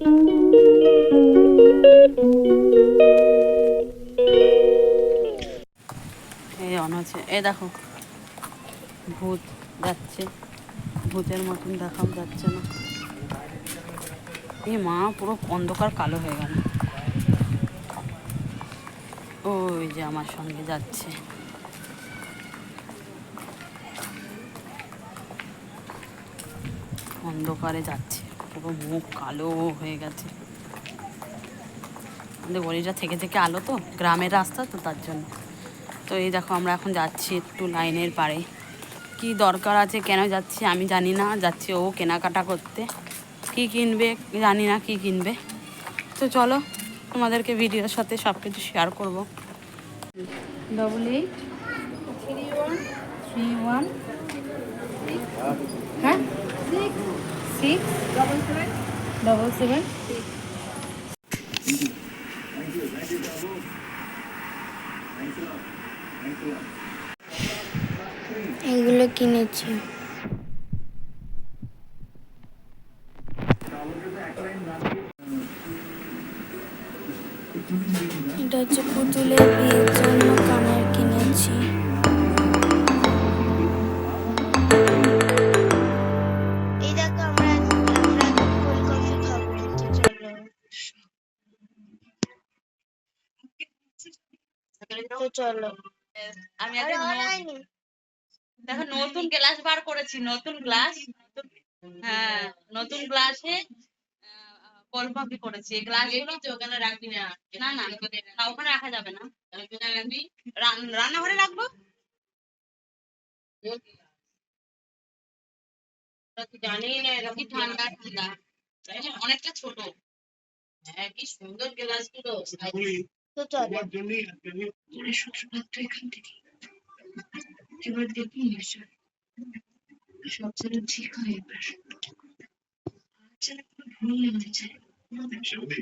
এই on a দেখো, ভূত যাচ্ছে। ভূতের মতন দেখাও যাচ্ছে না। এই মা পুরো অন্ধকার কালো হয়ে গেল। ওই যে আমার সঙ্গে যাচ্ছে। অন্ধকারে যাচ্ছে। পুরো মুখ কালো হয়ে গেছে। আমাদের গলিটা থেকে থেকে আলো তো, গ্রামের রাস্তা তো তার জন্য। তো এই দেখো, আমরা এখন যাচ্ছি একটু লাইনের পাড়ে। কি দরকার আছে, কেন যাচ্ছি আমি জানি না। যাচ্ছি ও কেনাকাটা করতে। কি কিনবে জানি না কি কিনবে। তো চলো, তোমাদেরকে ভিডিওর সাথে সব কিছু শেয়ার করব। Double eight three one three one হ্যাঁ? সিক্স ডবল সেভেন এগুলো কিনেছি। এটা হচ্ছে পুতুলের বিয়ের জন্য তো চলো আমি হয়নি। দেখো নতুন গ্লাস বার করেছি নতুন গ্লাস হ্যাঁ নতুন গ্লাসে করেছি এই গ্লাস ওখানে রাখবি না না না না, ওখানে রাখা যাবে না রান- রান্নাঘরে রাখব জানি না এরকম ঠান্ডা ঠান্ডা অনেকটা ছোট হ্যাঁ কি সুন্দর গ্লাসগুলো তো চলে এখান থেকে। এবার দেখি সব যেন ঠিক হয় এবার যেন কোনো ভুল না হয়ে যায়